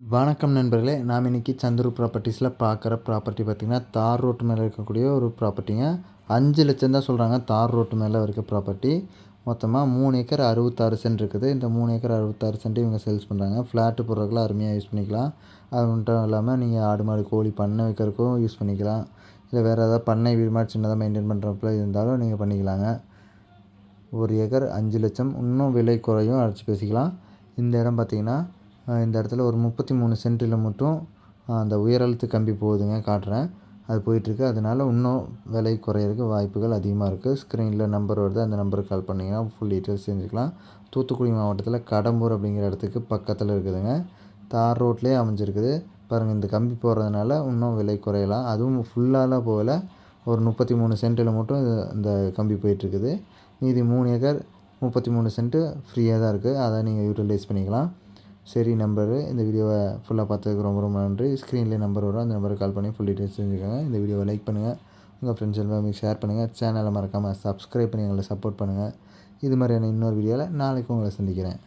வணக்கம் நண்பர்களே நாம் இன்றைக்கி சந்துரு ப்ராப்பர்ட்டிஸில் பார்க்குற ப்ராப்பர்ட்டி பார்த்திங்கன்னா தார் ரோட்டு மேலே இருக்கக்கூடிய ஒரு ப்ராப்பர்ட்டிங்க அஞ்சு லட்சம் தான் சொல்கிறாங்க தார் ரோட்டு மேலே இருக்க ப்ராப்பர்ட்டி மொத்தமாக மூணு ஏக்கர் அறுபத்தாறு சென்ட் இருக்குது. இந்த மூணு ஏக்கர் அறுபத்தாறு சென்ட் இவங்க சேல்ஸ் பண்ணுறாங்க ஃப்ளாட்டு போடுறதுக்குலாம் அருமையாக யூஸ் பண்ணிக்கலாம். அது மட்டும் இல்லாமல் நீங்கள் ஆடு மாடு கோழி பண்ணை வைக்கிறதுக்கும் யூஸ் பண்ணிக்கலாம். இல்லை வேறு ஏதாவது பண்ணை வீடு மாதிரி சின்னதாக மெயின்டைன் பண்ணுறப்பல இருந்தாலும் நீங்கள் பண்ணிக்கலாங்க. ஒரு ஏக்கர் அஞ்சு லட்சம். இன்னும் விலை குறையும். அழைச்சி பேசிக்கலாம். இந்த இடம் பார்த்திங்கன்னா இந்த இடத்துல ஒரு முப்பத்தி மூணு சென்டில் மட்டும் அந்த உயரழுத்து கம்பி போகுதுங்க காட்டுறேன். அது போயிட்டுருக்கு. அதனால் இன்னும் விலை குறையிறதுக்கு வாய்ப்புகள் அதிகமாக இருக்குது ஸ்க்ரீனில் நம்பர் வருது. அந்த நம்பருக்கு கால் பண்ணிங்கன்னா ஃபுல் டீட்டெயில்ஸ் தெரிஞ்சுக்கலாம். தூத்துக்குடி மாவட்டத்தில் கடம்பூர் அப்படிங்கிற இடத்துக்கு பக்கத்தில் இருக்குதுங்க. தார் ரோட்லேயே அமைஞ்சிருக்குது. பாருங்கள் இந்த கம்பி போடுறதுனால இன்னும் விலை குறையலாம். அதுவும் ஃபுல்லாலாம் போகல. ஒரு முப்பத்தி மூணு சென்ட்டில் மட்டும் இந்த கம்பி போயிட்டுருக்குது. மீதி மூணு ஏக்கர் முப்பத்தி மூணு சென்ட்டு ஃப்ரீயாக தான் இருக்குது அதை நீங்கள் யூட்டிலைஸ் பண்ணிக்கலாம். சரி நம்பரு. இந்த வீடியோவை ஃபுல்லாக பார்த்ததுக்கு ரொம்ப ரொம்ப நன்றி. ஸ்க்ரீன்லேயே நம்பர் வரும். அந்த நம்பருக்கு கால் பண்ணி ஃபுல் டீட்டெயில்ஸ் தெரிஞ்சுக்கோங்க. இந்த வீடியோவை லைக் பண்ணுங்கள் உங்கள் ஃப்ரெண்ட்ஸ் எல்லாமே ஷேர் பண்ணுங்கள் சேனலை மறக்காமல் சப்ஸ்கிரைப் பண்ணி எங்களை சப்போர்ட் பண்ணுங்கள் இது மாதிரியான இன்னொரு வீடியோவில் நாளைக்கு உங்களை சந்திக்கிறேன்.